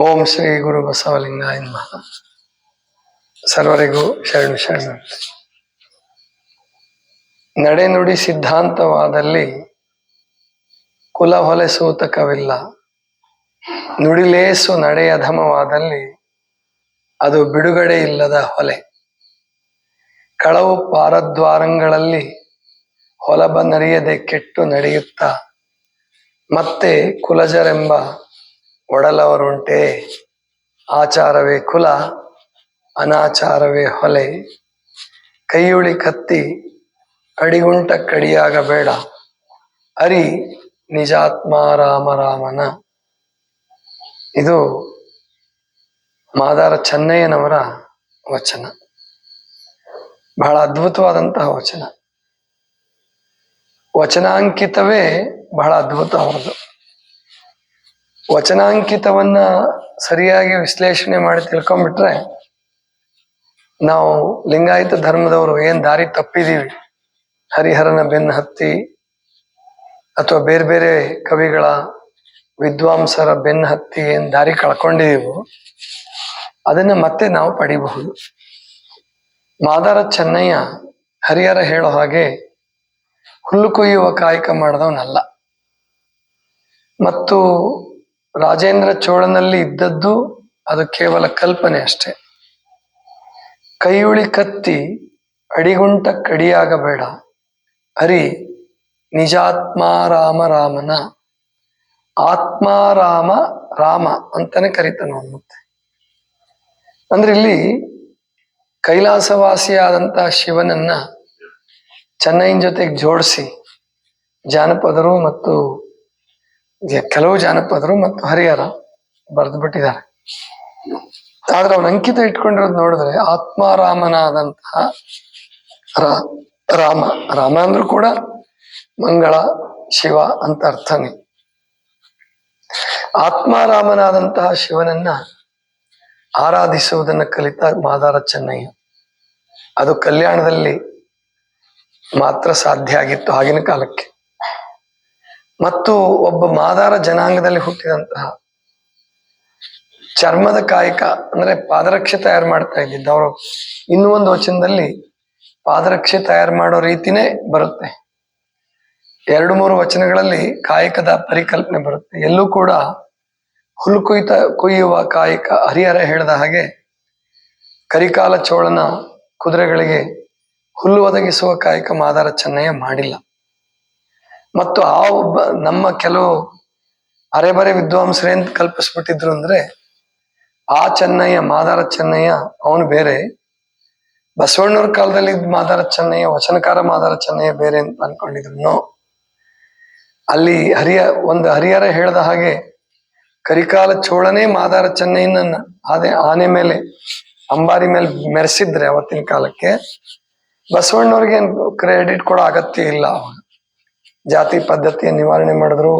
ಓಂ ಶ್ರೀ ಗುರು ಬಸವಲಿಂಗಾಯ ನಮಃ. ಸರ್ವರಿಗೂ ಶರಣು ಶರಣ. ನಡೆನುಡಿ ಸಿದ್ಧಾಂತವಾದಲ್ಲಿ ಕುಲ ಹೊಲೆ ಸೂತಕವಿಲ್ಲ. ನುಡಿಲೇಸು ನಡೆಯಧಮವಾದಲ್ಲಿ ಅದು ಬಿಡುಗಡೆ ಇಲ್ಲದ ಹೊಲೆ. ಕಳವು ಪಾರದ್ವಾರಂಗಳಲ್ಲಿ ಹೊಲಬ ನರಿಯದೆ ಕೆಟ್ಟು ನಡೆಯುತ್ತಾ ಮತ್ತೆ ಕುಲಜರೆಂಬ ಒಡಲವರುಂಟೆ. ಆಚಾರವೇ ಕುಲ, ಅನಾಚಾರವೇ ಹೊಲೆ. ಕೈಯುಳಿ ಕತ್ತಿ, ಅಡಿಗುಂಟ ಕಡಿಯಾಗಬೇಡ. ಅರಿ ನಿಜಾತ್ಮ ರಾಮ ರಾಮನ ಇದು ಮಾದಾರ ಚೆನ್ನಯ್ಯನವರ ವಚನ. ಬಹಳ ಅದ್ಭುತವಾದಂತಹ ವಚನ. ವಚನಾಂಕಿತವೇ ಬಹಳ ಅದ್ಭುತ ಅವರದು ವಚನಾಂಕಿತವನ್ನ ಸರಿಯಾಗಿ ವಿಶ್ಲೇಷಣೆ ಮಾಡಿ ತಿಳ್ಕೊಂಡ್ಬಿಟ್ರೆ ನಾವು ಲಿಂಗಾಯತ ಧರ್ಮದವರು ಏನ್ ದಾರಿ ತಪ್ಪಿದೀವಿ? ಹರಿಹರನ ಬೆನ್ನ ಹತ್ತಿ ಅಥವಾ ಬೇರೆ ಬೇರೆ ಕವಿಗಳ ವಿದ್ವಾಂಸರ ಬೆನ್ನ ಹತ್ತಿ ಏನ್ ದಾರಿ ಕಳ್ಕೊಂಡಿದೀವೋ, ಅದನ್ನ ಮತ್ತೆ ನಾವು ಪಡಿಬಹುದು. ಮಾದಾರ ಚೆನ್ನಯ್ಯ ಹರಿಹರ ಹೇಳೋ ಹಾಗೆ, ಹುಲ್ಲು ಕುಯ್ಯುವ ಕಾಯಕ ಮಾಡಿದವನಲ್ಲ. ಮತ್ತು ರಾಜೇಂದ್ರ ಚೋಳನಲ್ಲಿ ಇದ್ದದ್ದು ಅದು ಕೇವಲ ಕಲ್ಪನೆ ಅಷ್ಟೆ. ಕೈಯುಳಿ ಕತ್ತಿ ಅಡಿಗುಂಟ ಕಡಿಯಾಗಬೇಡ. ಹರಿ ನಿಜಾತ್ಮಾರಾಮ ರಾಮನ. ಆತ್ಮಾರಾಮ ರಾಮ ಅಂತಾನೆ ಕರೀತಾನ ಮತ್ತೆ ಅಂದ್ರೆ ಇಲ್ಲಿ ಕೈಲಾಸವಾಸಿಯಾದಂತಹ ಶಿವನನ್ನ ಚೆನ್ನೈನ ಜೊತೆಗೆ ಜೋಡಿಸಿ ಜಾನಪದರು ಮತ್ತು ಕೆಲವು ಜಾನಪದರು ಮತ್ತು ಹರಿಹರ ಬರೆದು ಬಿಟ್ಟಿದ್ದಾರೆ ಆದ್ರೆ ಅವನ ಅಂಕಿತ ಇಟ್ಕೊಂಡಿರೋದು ನೋಡಿದ್ರೆ ಆತ್ಮಾರಾಮನಾದಂತಹ ರಾಮ. ರಾಮ ಅಂದ್ರೂ ಕೂಡ ಮಂಗಳ, ಶಿವ ಅಂತ ಅರ್ಥನೇ. ಆತ್ಮಾರಾಮನಾದಂತಹ ಶಿವನನ್ನ ಆರಾಧಿಸುವುದನ್ನು ಕಲಿತ ಮಾದಾರ ಚೆನ್ನಯ್ಯ. ಅದು ಕಲ್ಯಾಣದಲ್ಲಿ ಮಾತ್ರ ಸಾಧ್ಯ ಆಗಿತ್ತು ಆಗಿನ ಕಾಲಕ್ಕೆ. ಮತ್ತು ಒಬ್ಬ ಮಾದಾರ ಜನಾಂಗದಲ್ಲಿ ಹುಟ್ಟಿದಂತಹ ಚರ್ಮದ ಕಾಯಕ ಅಂದ್ರೆ ಪಾದರಕ್ಷೆ ತಯಾರು ಮಾಡ್ತಾ ಇದ್ದಿದ್ದು. ಅವರು ಇನ್ನೂ ಒಂದು ವಚನದಲ್ಲಿ ಪಾದರಕ್ಷೆ ತಯಾರು ಮಾಡೋ ರೀತಿನೇ ಬರುತ್ತೆ. ಎರಡು ಮೂರು ವಚನಗಳಲ್ಲಿ ಕಾಯಕದ ಪರಿಕಲ್ಪನೆ ಬರುತ್ತೆ. ಎಲ್ಲೂ ಕೂಡ ಹುಲ್ಲು ಕುಯ್ತ ಕುಯ್ಯುವ ಕಾಯಕ ಹರಿಹರ ಹೇಳಿದ ಹಾಗೆ ಕರಿಕಾಲ ಚೋಳನ ಕುದುರೆಗಳಿಗೆ ಹುಲ್ಲು ಒದಗಿಸುವ ಕಾಯಕ ಮಾದಾರ ಚೆನ್ನಯ್ಯ ಮಾಡಿಲ್ಲ. ಮತ್ತು ಆ ಒಬ್ಬ ನಮ್ಮ ಕೆಲವು ಅರೆಬರೆ ವಿದ್ವಾಂಸರೇನ್ ಕಲ್ಪಿಸ್ಬಿಟ್ಟಿದ್ರು ಅಂದ್ರೆ ಆ ಚೆನ್ನಯ್ಯ, ಮಾದಾರ ಚೆನ್ನಯ್ಯ ಅವನು ಬೇರೆ. ಬಸವಣ್ಣವ್ರ ಕಾಲದಲ್ಲಿ ಮಾದಾರ ಚೆನ್ನಯ್ಯ, ವಚನಕಾರ ಮಾದಾರ ಚೆನ್ನಯ್ಯ ಬೇರೆ ಅಂತ ಅನ್ಕೊಂಡಿದ್ರು ಅಲ್ಲಿ ಹರಿಯ, ಒಂದು ಹರಿಹರ ಹೇಳ್ದ ಹಾಗೆ ಕರಿಕಾಲ ಚೋಳನೇ ಮಾದಾರ ಚೆನ್ನಯ್ಯನ ಅದೇ ಆನೆ ಮೇಲೆ, ಅಂಬಾರಿ ಮೇಲೆ ಮೆರೆಸಿದ್ರೆ ಅವತ್ತಿನ ಕಾಲಕ್ಕೆ. ಬಸವಣ್ಣವ್ರಿಗೆ ಕ್ರೆಡಿಟ್ ಕೊಡೋ ಅಗತ್ಯ ಇಲ್ಲ ಅವಾಗ ಜಾತಿ ಪದ್ಧತಿಯ ನಿವಾರಣೆ ಮಾಡಿದ್ರು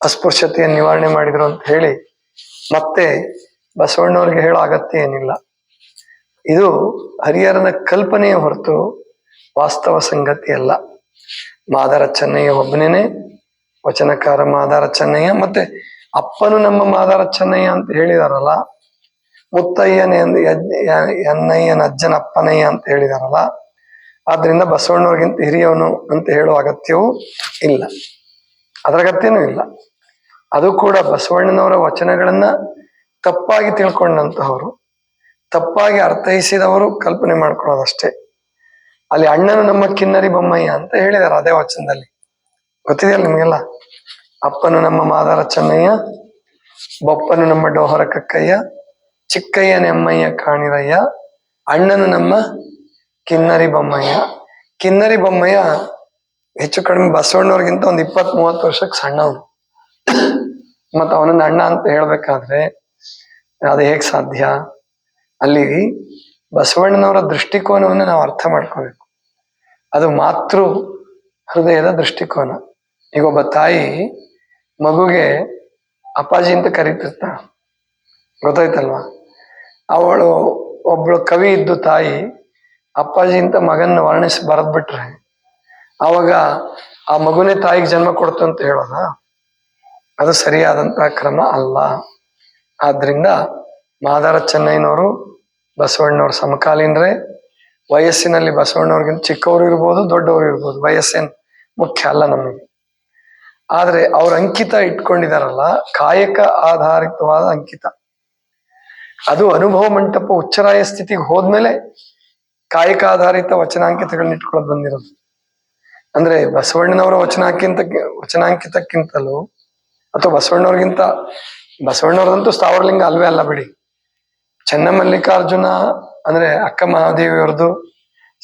ಅಸ್ಪೃಶ್ಯತೆಯ ನಿವಾರಣೆ ಮಾಡಿದ್ರು ಅಂತ ಹೇಳಿ ಮತ್ತೆ ಬಸವಣ್ಣವ್ರಿಗೆ ಹೇಳೋ ಅಗತ್ಯ ಏನಿಲ್ಲ. ಇದು ಹರಿಹರನ ಕಲ್ಪನೆಯ ಹೊರತು ವಾಸ್ತವ ಸಂಗತಿ ಅಲ್ಲ. ಮಾದಾರ ಚೆನ್ನಯ್ಯ ಒಬ್ಬನೇನೆ, ವಚನಕಾರ ಮಾದಾರ ಚೆನ್ನಯ್ಯ ಮತ್ತೆ ಅಪ್ಪನು ನಮ್ಮ ಮಾದಾರ ಚೆನ್ನಯ್ಯ ಅಂತ ಹೇಳಿದಾರಲ್ಲ, ಮುತ್ತಯ್ಯನ ಎನ್ನಯ್ಯನ ಅಜ್ಜನ ಅಪ್ಪನಯ್ಯ ಅಂತ ಹೇಳಿದಾರಲ್ಲ ಆದ್ರಿಂದ ಬಸವಣ್ಣವ್ರಿಗಿಂತ ಹಿರಿಯವನು ಅಂತ ಹೇಳುವ ಅಗತ್ಯವೂ ಇಲ್ಲ. ಅದರ ಅಗತ್ಯನೂ ಇಲ್ಲ. ಅದು ಕೂಡ ಬಸವಣ್ಣನವರ ವಚನಗಳನ್ನ ತಪ್ಪಾಗಿ ತಿಳ್ಕೊಂಡಂತಹವರು, ತಪ್ಪಾಗಿ ಅರ್ಥೈಸಿದವರು ಕಲ್ಪನೆ ಮಾಡ್ಕೊಳ್ಳೋದಷ್ಟೇ. ಅಲ್ಲಿ ಅಣ್ಣನು ನಮ್ಮ ಕಿನ್ನರಿ ಬೊಮ್ಮಯ್ಯ ಅಂತ ಹೇಳಿದಾರೆ ಅದೇ ವಚನದಲ್ಲಿ. ಗೊತ್ತಿದೆಯಲ್ಲ ನಿಮಗೆಲ್ಲ? ಅಪ್ಪನು ನಮ್ಮ ಮಾದಾರ ಚೆನ್ನಯ್ಯ, ಬೊಪ್ಪನು ನಮ್ಮ ಡೋಹರ ಕಕ್ಕಯ್ಯ ಚಿಕ್ಕಯ್ಯ ನೆಮ್ಮಯ್ಯ ಕಾಣಿರಯ್ಯ, ಅಣ್ಣನು ನಮ್ಮ ಕಿನ್ನರಿ ಬೊಮ್ಮಯ್ಯ. ಕಿನ್ನರಿ ಬೊಮ್ಮಯ್ಯ ಹೆಚ್ಚು ಕಡಿಮೆ ಬಸವಣ್ಣವ್ರಿಗಿಂತ ಒಂದು ಇಪ್ಪತ್ ಮೂವತ್ತು ವರ್ಷಕ್ಕೆ ಸಣ್ಣವನು. ಮತ್ತ ಅವನನ್ನ ಅಣ್ಣ ಅಂತ ಹೇಳ್ಬೇಕಾದ್ರೆ ಅದು ಹೇಗ್ ಸಾಧ್ಯ? ಅಲ್ಲಿ ಬಸವಣ್ಣನವರ ದೃಷ್ಟಿಕೋನವನ್ನು ನಾವು ಅರ್ಥ ಮಾಡ್ಕೋಬೇಕು. ಅದು ಮಾತೃ ಹೃದಯದ ದೃಷ್ಟಿಕೋನ. ಈಗ ಒಬ್ಬ ತಾಯಿ ಮಗುಗೆ ಅಪ್ಪಾಜಿ ಅಂತ ಕರೀತಿರ್ತಾಳ. ಗೊತ್ತಾಯ್ತಲ್ವಾ? ಅವಳು ಒಬ್ಳು ಕವಿ ಇದ್ದು ತಾಯಿ ಅಪ್ಪಾಜಿ ಇಂತ ಮಗನ್ನ ವರ್ಣಿಸಿ ಬರೆದ್ಬಿಟ್ರೆ ಅವಾಗ ಆ ಮಗುನೇ ತಾಯಿಗೆ ಜನ್ಮ ಕೊಡ್ತು ಅಂತ ಹೇಳೋದ? ಅದು ಸರಿಯಾದಂತಹ ಕ್ರಮ ಅಲ್ಲ. ಆದ್ರಿಂದ ಮಾದಾರ ಚೆನ್ನೈನವರು ಬಸವಣ್ಣವ್ರ ಸಮಕಾಲೀನರೇ. ವಯಸ್ಸಿನಲ್ಲಿ ಬಸವಣ್ಣವ್ರಿಗಿಂತ ಚಿಕ್ಕವರು ಇರ್ಬೋದು, ದೊಡ್ಡವರು ಇರ್ಬೋದು. ವಯಸ್ಸೇನು ಮುಖ್ಯ ಅಲ್ಲ ನಮಗೆ. ಆದ್ರೆ ಅವ್ರ ಅಂಕಿತ ಇಟ್ಕೊಂಡಿದಾರಲ್ಲ, ಕಾಯಕ ಆಧಾರಿತವಾದ ಅಂಕಿತ. ಅದು ಅನುಭವ ಮಂಟಪ ಉಚ್ಚರಾಯ ಸ್ಥಿತಿಗೆ ಹೋದ್ಮೇಲೆ ಕಾಯಕ ಆಧಾರಿತ ವಚನಾಂಕಿತಗಳನ್ನ ಇಟ್ಕೊಳ್ಳೋದು ಬಂದಿರೋದು. ಅಂದ್ರೆ ಬಸವಣ್ಣನವರ ವಚನಾಂಕಿಂತ ವಚನಾಂಕಿತಕ್ಕಿಂತಲೂ ಅಥವಾ ಬಸವಣ್ಣವ್ರಿಗಿಂತ, ಬಸವಣ್ಣವ್ರದಂತೂ ಸ್ಥಾವರಲಿಂಗ ಅಲ್ವೇ ಅಲ್ಲ ಬಿಡಿ. ಚೆನ್ನಮಲ್ಲಿಕಾರ್ಜುನ ಅಂದ್ರೆ ಅಕ್ಕ ಮಹಾದೇವಿಯವ್ರದ್ದು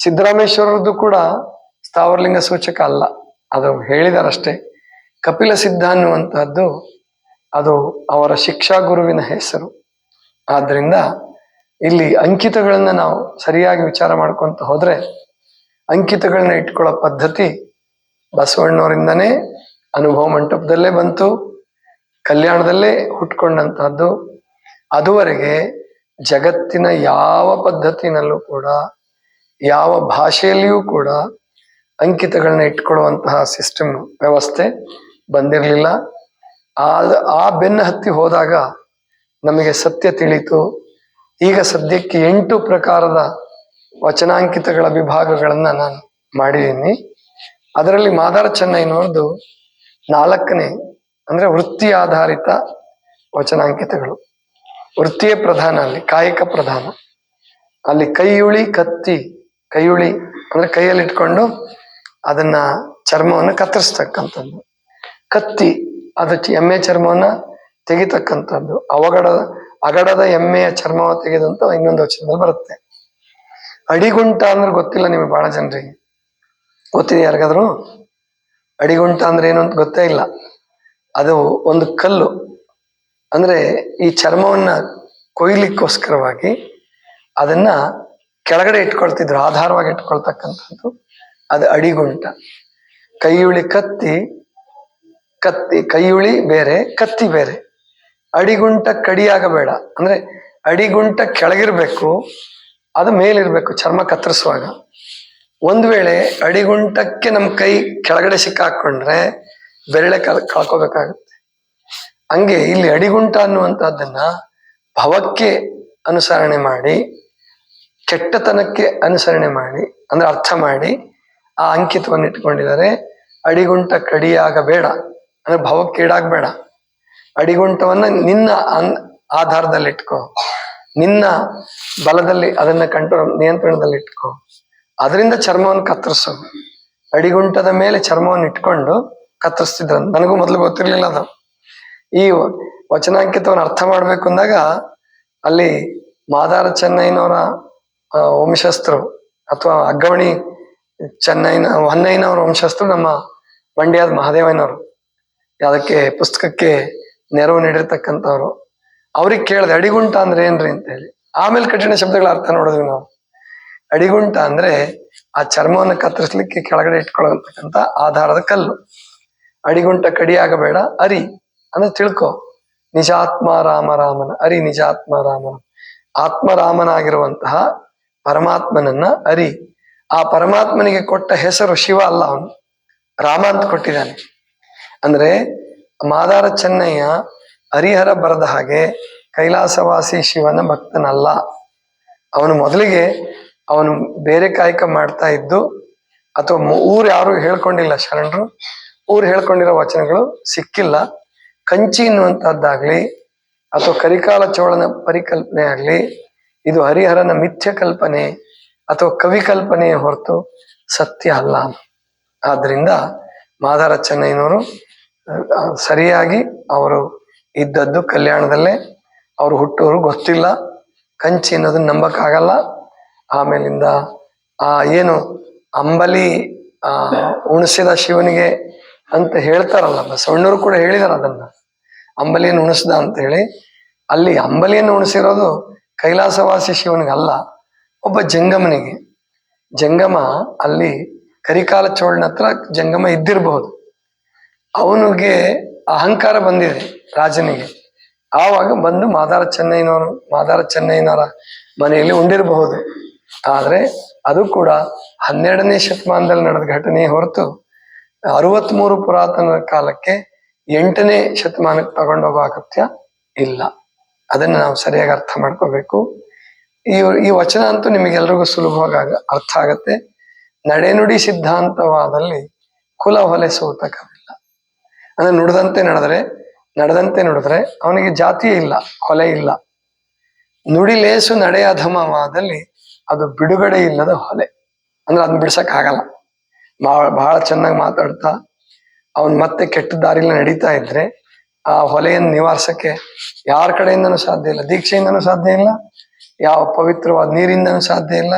ಸಿದ್ದರಾಮೇಶ್ವರದ್ದು ಕೂಡ ಸ್ಥಾವರಲಿಂಗ ಸೂಚಕ ಅಲ್ಲ. ಅದು ಹೇಳಿದಾರಷ್ಟೇ. ಕಪಿಲ ಸಿದ್ಧ ಅನ್ನುವಂತಹದ್ದು ಅದು ಅವರ ಶಿಕ್ಷಾ ಗುರುವಿನ ಹೆಸರು. ಆದ್ರಿಂದ ಇಲ್ಲಿ ಅಂಕಿತಗಳನ್ನ ನಾವು ಸರಿಯಾಗಿ ವಿಚಾರ ಮಾಡ್ಕೊಂತ ಹೋದ್ರೆ ಅಂಕಿತಗಳನ್ನ ಇಟ್ಕೊಳ್ಳೋ ಪದ್ಧತಿ ಬಸವಣ್ಣವರಿಂದನೇ ಅನುಭವ ಮಂಟಪದಲ್ಲೇ ಬಂತು, ಕಲ್ಯಾಣದಲ್ಲೇ ಹುಟ್ಕೊಂಡಂತಹದ್ದು. ಅದುವರೆಗೆ ಜಗತ್ತಿನ ಯಾವ ಪದ್ಧತಿನಲ್ಲೂ ಕೂಡ, ಯಾವ ಭಾಷೆಯಲ್ಲಿಯೂ ಕೂಡ ಅಂಕಿತಗಳನ್ನ ಇಟ್ಕೊಳ್ಳುವಂತಹ ಸಿಸ್ಟಮ್ ವ್ಯವಸ್ಥೆ ಬಂದಿರಲಿಲ್ಲ. ಆ ಆ ಬೆನ್ನ ಹತ್ತಿ ಹೋದಾಗ ನಮಗೆ ಸತ್ಯ ತಿಳಿತು. ಈಗ ಸದ್ಯಕ್ಕೆ ಎಂಟು ಪ್ರಕಾರದ ವಚನಾಂಕಿತಗಳ ವಿಭಾಗಗಳನ್ನ ನಾನು ಮಾಡಿದ್ದೀನಿ. ಅದರಲ್ಲಿ ಮಾದಾರ ಚೆನ್ನೈನವ್ರದ್ದು ನಾಲ್ಕನೇ, ಅಂದ್ರೆ ವೃತ್ತಿ ಆಧಾರಿತ ವಚನಾಂಕಿತಗಳು. ವೃತ್ತಿಯೇ ಪ್ರಧಾನ ಅಲ್ಲಿ, ಕಾಯಕ ಪ್ರಧಾನ. ಅಲ್ಲಿ ಕೈಯುಳಿ, ಕತ್ತಿ, ಕೈಯುಳಿ, ಅಂದ್ರೆ ಕೈಯಲ್ಲಿ ಇಟ್ಕೊಂಡು ಅದನ್ನ ಚರ್ಮವನ್ನು ಕತ್ತರಿಸ್ತಕ್ಕಂಥದ್ದು. ಕತ್ತಿ ಅದು ಎಮ್ಮೆ ಚರ್ಮವನ್ನ ತೆಗಿತಕ್ಕಂಥದ್ದು. ಅವಗಡದ ಅಗಡದ ಎಮ್ಮೆಯ ಚರ್ಮವ ತೆಗೆದಂತ ಇನ್ನೊಂದು ವಚನದಲ್ಲಿ ಬರುತ್ತೆ. ಅಡಿಗುಂಟ ಅಂದ್ರೆ ಗೊತ್ತಿಲ್ಲ ನಿಮಗೆ ಬಹಳ ಜನರಿಗೆ. ಗೊತ್ತಿದೆ ಯಾರಿಗಾದ್ರು? ಅಡಿಗುಂಟ ಅಂದ್ರೆ ಏನು ಅಂತ ಗೊತ್ತೇ ಇಲ್ಲ. ಅದು ಒಂದು ಕಲ್ಲು. ಅಂದ್ರೆ ಈ ಚರ್ಮವನ್ನ ಕೊಯ್ಲಿಕ್ಕೋಸ್ಕರವಾಗಿ ಅದನ್ನ ಕೆಳಗಡೆ ಇಟ್ಕೊಳ್ತಿದ್ರು, ಆಧಾರವಾಗಿ ಇಟ್ಕೊಳ್ತಕ್ಕಂಥದ್ದು ಅದು ಅಡಿಗುಂಟ. ಕೈಯುಳಿ ಕತ್ತಿ ಕತ್ತಿ, ಕೈಯುಳಿ ಬೇರೆ, ಕತ್ತಿ ಬೇರೆ. ಅಡಿಗುಂಟ ಕಡಿಯಾಗಬೇಡ. ಅಂದ್ರೆ ಅಡಿಗುಂಟ ಕೆಳಗಿರ್ಬೇಕು, ಅದು ಮೇಲಿರ್ಬೇಕು ಚರ್ಮ ಕತ್ತರಿಸುವಾಗ. ಒಂದು ವೇಳೆ ಅಡಿಗುಂಟಕ್ಕೆ ನಮ್ಮ ಕೈ ಕೆಳಗಡೆ ಸಿಕ್ಕಾಕೊಂಡ್ರೆ ಬೆರಳೆ ಕಲ್, ಕಳ್ಕೋಬೇಕಾಗುತ್ತೆ. ಹಂಗೆ ಇಲ್ಲಿ ಅಡಿಗುಂಟ ಅನ್ನುವಂಥದ್ದನ್ನ ಭವಕ್ಕೆ ಅನುಸರಣೆ ಮಾಡಿ, ಕೆಟ್ಟತನಕ್ಕೆ ಅನುಸರಣೆ ಮಾಡಿ, ಅಂದ್ರೆ ಅರ್ಥ ಮಾಡಿ ಆ ಅಂಕಿತವನ್ನು ಇಟ್ಕೊಂಡಿದ್ದಾರೆ. ಅಡಿಗುಂಟ ಕಡಿಯಾಗಬೇಡ. ಅಂದ್ರೆ ಭವಕ್ಕೆ ಈಡಾಗಬೇಡ ಅಡಿಗುಂಟವನ್ನ ನಿನ್ನ ಆಧಾರದಲ್ಲಿ ಇಟ್ಕೋ ನಿನ್ನ ಬಲದಲ್ಲಿ ಅದನ್ನ ಕಂಟ್ರೋಲ್ ನಿಯಂತ್ರಣದಲ್ಲಿ ಇಟ್ಕೋ ಅದರಿಂದ ಚರ್ಮವನ್ನು ಕತ್ತರಿಸು. ಅಡಿಗುಂಟದ ಮೇಲೆ ಚರ್ಮವನ್ನು ಇಟ್ಕೊಂಡು ಕತ್ತರಿಸ್ತಿದ್ರು ನನಗೂ ಮೊದಲು ಗೊತ್ತಿರ್ಲಿಲ್ಲ ಅದು. ಈ ವಚನಾಂಕಿತವನ್ನು ಅರ್ಥ ಮಾಡ್ಬೇಕು ಅಂದಾಗ ಅಲ್ಲಿ ಮಾದಾರ ಚೆನ್ನೈನವರ ವಂಶಸ್ಥರು ಅಥವಾ ಅಗ್ಗವಣಿ ಚೆನ್ನೈನ, ಹೊನ್ನೈನವರ ವಂಶಸ್ಥರು ನಮ್ಮ ಮಂಡ್ಯದ ಮಹಾದೇವನವರು. ಅದಕ್ಕೆ ಪುಸ್ತಕಕ್ಕೆ ನೆರವು ನೀಡಿರ್ತಕ್ಕಂಥವ್ರು. ಅವ್ರಿಗೆ ಕೇಳಿದೆ, ಅಡಿಗುಂಟ ಅಂದ್ರೆ ಏನ್ರಿ? ಅಂತ ಹೇಳಿ. ಆಮೇಲೆ ಕಠಿಣ ಶಬ್ದಗಳ ಅರ್ಥ ನೋಡಿದ್ವಿ ನಾವು. ಅಡಿಗುಂಟ ಅಂದ್ರೆ ಆ ಚರ್ಮವನ್ನು ಕತ್ತರಿಸ್ಲಿಕ್ಕೆ ಕೆಳಗಡೆ ಇಟ್ಕೊಳ್ಳತಕ್ಕಂಥ ಆಧಾರದ ಕಲ್ಲು. ಅಡಿಗುಂಟ ಕಡಿಯಾಗಬೇಡ, ಅರಿ. ಅಂದ್ರೆ ತಿಳ್ಕೊ. ನಿಜಾತ್ಮ ರಾಮ ರಾಮನ, ಅರಿ ನಿಜಾತ್ಮ ರಾಮನ. ಆತ್ಮರಾಮನಾಗಿರುವಂತಹ ಪರಮಾತ್ಮನನ್ನ ಅರಿ. ಆ ಪರಮಾತ್ಮನಿಗೆ ಕೊಟ್ಟ ಹೆಸರು ಶಿವ ಅಲ್ಲ ಅವನು. ರಾಮ ಅಂತ ಕೊಟ್ಟಿದ್ದಾನೆ. ಅಂದ್ರೆ ಮಾದಾರ ಚೆನ್ನಯ್ಯ ಹರಿಹರ ಬರೆದ ಹಾಗೆ ಕೈಲಾಸವಾಸಿ ಶಿವನ ಭಕ್ತನಲ್ಲ. ಅವನು ಮೊದಲಿಗೆ ಅವನು ಬೇರೆ ಕಾಯಕ ಮಾಡ್ತಾ ಇದ್ದು, ಅಥವಾ ಊರು ಯಾರು ಹೇಳ್ಕೊಂಡಿಲ್ಲ ಶರಣರು, ಊರು ಹೇಳ್ಕೊಂಡಿರೋ ವಚನಗಳು ಸಿಕ್ಕಿಲ್ಲ. ಕಂಚಿ ಎನ್ನುವಂತಹದ್ದಾಗ್ಲಿ ಅಥವಾ ಕರಿಕಾಲ ಚೋಳನ ಪರಿಕಲ್ಪನೆ ಆಗ್ಲಿ, ಇದು ಹರಿಹರನ ಮಿಥ್ಯ ಕಲ್ಪನೆ, ಅಥವಾ ಕವಿ ಕಲ್ಪನೆಯ ಹೊರತು ಸತ್ಯ ಅಲ್ಲ. ಆದ್ದರಿಂದ ಮಾದಾರ ಚೆನ್ನೈನವರು ಸರಿಯಾಗಿ ಅವರು ಇದ್ದದ್ದು ಕಲ್ಯಾಣದಲ್ಲೇ ಅವರು ಹುಟ್ಟೋರು ಗೊತ್ತಿಲ್ಲ. ಕಂಚಿ ಅನ್ನೋದನ್ನ ನಂಬಕ್ಕಾಗಲ್ಲ. ಆಮೇಲಿಂದ ಆ ಏನು ಅಂಬಲಿ ಉಣಿಸಿದ ಶಿವನಿಗೆ ಅಂತ ಹೇಳ್ತಾರಲ್ಲ, ಬಸವಣ್ಣರು ಕೂಡ ಹೇಳಿದಾರ ಅದನ್ನ. ಅಂಬಲಿಯನ್ನು ಉಣಿಸ್ದ ಅಂತ ಹೇಳಿ, ಅಲ್ಲಿ ಅಂಬಲಿಯನ್ನು ಉಣಿಸಿರೋದು ಕೈಲಾಸವಾಸಿ ಶಿವನಿಗೆ ಅಲ್ಲ ಒಬ್ಬ ಜಂಗಮನಿಗೆ. ಜಂಗಮ ಅಲ್ಲಿ ಕರಿಕಾಲ ಚೋಳನ ಹತ್ರ ಜಂಗಮ ಇದ್ದಿರಬಹುದು. ಅವನಿಗೆ ಅಹಂಕಾರ ಬಂದಿದೆ ರಾಜನಿಗೆ. ಆವಾಗ ಬಂದು ಮಾದಾರ ಚೆನ್ನೈನವರು ಮಾದಾರ ಚೆನ್ನೈನವರ ಮನೆಯಲ್ಲಿ ಉಂಡಿರಬಹುದು. ಆದರೆ ಅದು ಕೂಡ ಹನ್ನೆರಡನೇ ಶತಮಾನದಲ್ಲಿ ನಡೆದ ಘಟನೆ ಹೊರತು ಅರವತ್ಮೂರು ಪುರಾತನ ಕಾಲಕ್ಕೆ ಎಂಟನೇ ಶತಮಾನಕ್ಕೆ ತಗೊಂಡೋಗೋ ಅಗತ್ಯ ಇಲ್ಲ. ಅದನ್ನ ನಾವು ಸರಿಯಾಗಿ ಅರ್ಥ ಮಾಡ್ಕೋಬೇಕು. ಈ ಈ ವಚನ ಅಂತೂ ನಿಮಗೆಲ್ರಿಗೂ ಸುಲಭವಾಗಿ ಅರ್ಥ ಆಗತ್ತೆ. ನಡೆನುಡಿ ಸಿದ್ಧಾಂತವಾದಲ್ಲಿ ಕುಲ ಹೊಲೆ ಸೂತಕವಿಲ್ಲ ಅಂದ್ರೆ ನುಡಿದಂತೆ ನಡೆದರೆ, ನಡೆದಂತೆ ನುಡಿದ್ರೆ ಅವನಿಗೆ ಜಾತಿ ಇಲ್ಲ, ಹೊಲೆ ಇಲ್ಲ. ನುಡಿಲೇಸು ನಡೆಯ ಧಮವಾದಲ್ಲಿ ಅದು ಬಿಡುಗಡೆ ಇಲ್ಲದ ಹೊಲೆ. ಅಂದ್ರೆ ಅದನ್ನ ಬಿಡ್ಸಕ್ ಆಗಲ್ಲ ಬಹಳ ಬಹಳ ಚೆನ್ನಾಗಿ ಮಾತಾಡ್ತಾ, ಅವನ್ ಮತ್ತೆ ಕೆಟ್ಟ ದಾರಿಲಿ ನಡೀತಾ ಇದ್ರೆ ಆ ಹೊಲೆಯನ್ನು ನಿವಾರಿಸಕ್ಕೆ ಯಾರ ಕಡೆಯಿಂದನೂ ಸಾಧ್ಯ ಇಲ್ಲ. ದೀಕ್ಷೆಯಿಂದನೂ ಸಾಧ್ಯ ಇಲ್ಲ, ಯಾವ ಪವಿತ್ರವಾದ ನೀರಿಂದನೂ ಸಾಧ್ಯ ಇಲ್ಲ,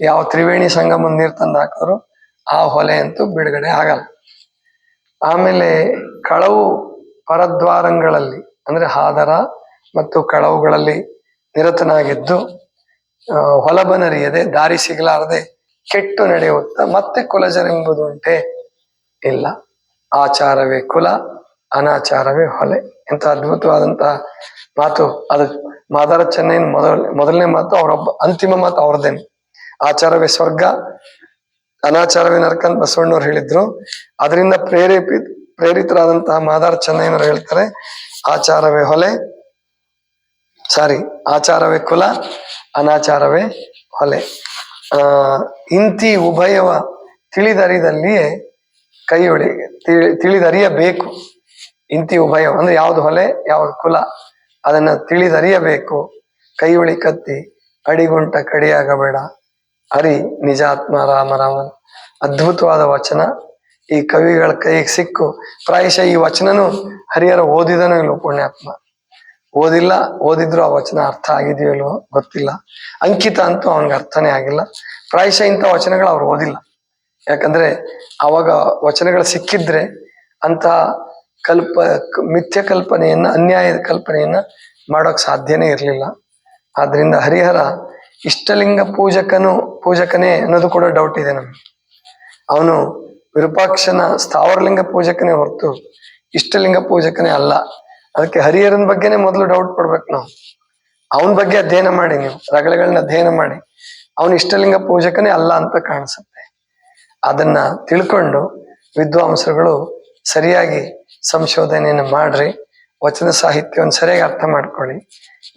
ಯಾವ ತ್ರಿವೇಣಿ ಸಂಗಮ ನೀರು ತಂದು ಹಾಕೋರು ಆ ಹೊಲೆ ಅಂತೂ ಬಿಡುಗಡೆ ಆಗಲ್ಲ. ಆಮೇಲೆ ಕಳವು ಪರದ್ವಾರಂಗಳಲ್ಲಿ, ಅಂದ್ರೆ ಹಾದರ ಮತ್ತು ಕಳವುಗಳಲ್ಲಿ ನಿರತನಾಗಿದ್ದು ಹೊಲಬನರಿಯದೆ ದಾರಿ ಸಿಗಲಾರದೆ ಕೆಟ್ಟು ನಡೆಯುತ್ತಾ ಮತ್ತೆ ಕುಲಜರೆಂಬುದುಂಟೆ ಇಲ್ಲ. ಆಚಾರವೇ ಕುಲ, ಅನಾಚಾರವೇ ಹೊಲೆ. ಎಂತ ಅದ್ಭುತವಾದಂತಹ ಮಾತು. ಅದು ಮಾದಾರ ಚೆನ್ನೈನ ಮೊದಲ, ಮೊದಲನೇ ಮಾತು, ಅವರೊಬ್ಬ ಅಂತಿಮ ಮಾತು ಅವ್ರದ್ದೇನೆ ಆಚಾರವೇ ಸ್ವರ್ಗ ಅನಾಚಾರವೇ ನರಕ ಅಂತ ಬಸವಣ್ಣವ್ರು ಹೇಳಿದ್ರು. ಅದರಿಂದ ಪ್ರೇರೇಪಿ, ಪ್ರೇರಿತರಾದಂತಹ ಮಾದಾರ ಚೆನ್ನಯ್ಯನವರು ಹೇಳ್ತಾರೆ, ಆಚಾರವೇ ಹೊಲೆ, ಸಾರಿ, ಆಚಾರವೇ ಕುಲ, ಅನಾಚಾರವೇ ಹೊಲೆ. ಆ, ಇಂತಿ ಉಭಯವ ತಿಳಿದರಿದಲ್ಲಿಯೇ ಕೈಯೊಳಿ ತಿಳಿ ತಿಳಿದರಿಯಬೇಕು. ಇಂತಿ ಉಭಯ ಅಂದ್ರೆ ಯಾವ್ದು ಹೊಲೆ ಯಾವ ಕುಲ, ಅದನ್ನ ತಿಳಿದರಿಯಬೇಕು. ಕೈಯೊಳಿ ಕತ್ತಿ ಅಡಿಗುಂಟ ಕಡಿಯಾಗಬೇಡ. ಹರಿ ನಿಜಾತ್ಮ ರಾಮ ರಾಮ. ಅದ್ಭುತವಾದ ವಚನ. ಈ ಕವಿಗಳ ಕೈಗೆ ಸಿಕ್ಕು. ಪ್ರಾಯಶಃ ಈ ವಚನನು ಹರಿಹರ ಓದಿದನೋ ಇಲ್ವೋ ಪುಣ್ಯಾತ್ಮ. ಓದಿಲ್ಲ, ಓದಿದ್ರು ಆ ವಚನ ಅರ್ಥ ಆಗಿದೆಯೋ ಇಲ್ವೋ ಗೊತ್ತಿಲ್ಲ. ಅಂಕಿತ ಅಂತೂ ಅವನಿಗೆ ಅರ್ಥನೇ ಆಗಿಲ್ಲ. ಪ್ರಾಯಶಃ ಇಂಥ ವಚನಗಳು ಅವ್ರು ಓದಿಲ್ಲ. ಯಾಕಂದ್ರೆ ಅವಾಗ ವಚನಗಳು ಸಿಕ್ಕಿದ್ರೆ ಅಂತ ಕಲ್ಪ, ಮಿಥ್ಯ ಕಲ್ಪನೆಯನ್ನ, ಅನ್ಯಾಯದ ಕಲ್ಪನೆಯನ್ನ ಮಾಡೋಕ್ ಸಾಧ್ಯನೇ ಇರಲಿಲ್ಲ. ಆದ್ರಿಂದ ಹರಿಹರ ಇಷ್ಟಲಿಂಗ ಪೂಜಕನು, ಪೂಜಕನೇ ಅನ್ನೋದು ಕೂಡ ಡೌಟ್ ಇದೆ ನಮ್ಗೆ. ಅವನು ವಿರೂಪಾಕ್ಷನ ಸ್ಥಾವರಲಿಂಗ ಪೂಜಕನೇ ಹೊರತು ಇಷ್ಟಲಿಂಗ ಪೂಜಕನೇ ಅಲ್ಲ. ಅದಕ್ಕೆ ಹರಿಹರನ ಬಗ್ಗೆನೇ ಮೊದಲು ಡೌಟ್ ಪಡ್ಬೇಕು ನಾವು. ಅವನ ಬಗ್ಗೆ ಅಧ್ಯಯನ ಮಾಡಿ ನೀವು ರಗಳೆಗಳನ್ನ ಅಧ್ಯಯನ ಮಾಡಿ. ಅವನು ಇಷ್ಟಲಿಂಗ ಪೂಜಕನೇ ಅಲ್ಲ ಅಂತ ಕಾಣಿಸುತ್ತೆ. ಅದನ್ನ ತಿಳ್ಕೊಂಡು ವಿದ್ವಾಂಸರುಗಳು ಸರಿಯಾಗಿ ಸಂಶೋಧನೆಯನ್ನು ಮಾಡ್ರಿ, ವಚನ ಸಾಹಿತ್ಯವನ್ನು ಸರಿಯಾಗಿ ಅರ್ಥ ಮಾಡ್ಕೊಳ್ಳಿ.